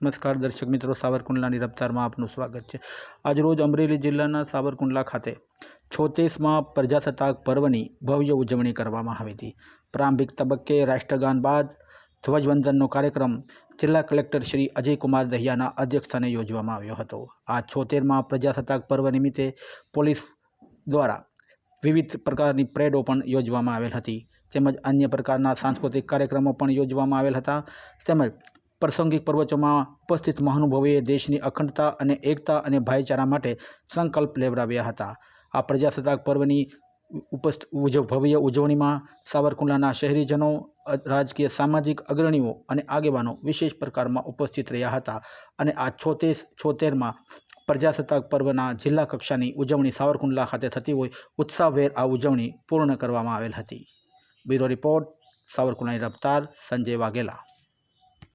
નમસ્કાર, દર્શક મિત્રો. સાવરકુંડલાની રફતારમાં આપનું સ્વાગત છે. આજરોજ અમરેલી જિલ્લાના સાવરકુંડલા ખાતે છોતેસમાં પ્રજાસત્તાક પર્વની ભવ્ય ઉજવણી કરવામાં આવી હતી. પ્રારંભિક તબક્કે રાષ્ટ્રગાન બાદ ધ્વજવંદનનો કાર્યક્રમ જિલ્લા કલેક્ટર શ્રી અજયકુમાર દહિયાના અધ્યક્ષસ્થાને યોજવામાં આવ્યો હતો. આ છોતેરમાં પ્રજાસત્તાક પર્વ નિમિત્તે પોલીસ દ્વારા વિવિધ પ્રકારની પરેડો પણ યોજવામાં આવેલ હતી. તેમજ અન્ય પ્રકારના સાંસ્કૃતિક કાર્યક્રમો પણ યોજવામાં આવેલ હતા. તેમજ પ્રાસંગિક પ્રવચનોમાં ઉપસ્થિત મહાનુભાવોએ દેશની અખંડતા અને એકતા અને ભાઈચારા માટે સંકલ્પ લેવડાવ્યા હતા. આ પ્રજાસત્તાક પર્વની ઉપસ્થિત ભવ્ય ઉજવણીમાં સાવરકુંડલાના શહેરીજનો રાજકીય, સામાજિક અગ્રણીઓ અને આગેવાનો વિશેષ પ્રકારમાં ઉપસ્થિત રહ્યા હતા અને આ છોતેર, છોતેરમાં પ્રજાસત્તાક પર્વના જિલ્લા કક્ષાની ઉજવણી સાવરકુંડલા ખાતે થતી હોય ઉત્સાહભેર આ ઉજવણી પૂર્ણ કરવામાં આવેલ હતી. બ્યુરો રિપોર્ટ, સાવરકુંડલાની રફતાર સંજય વાઘેલા.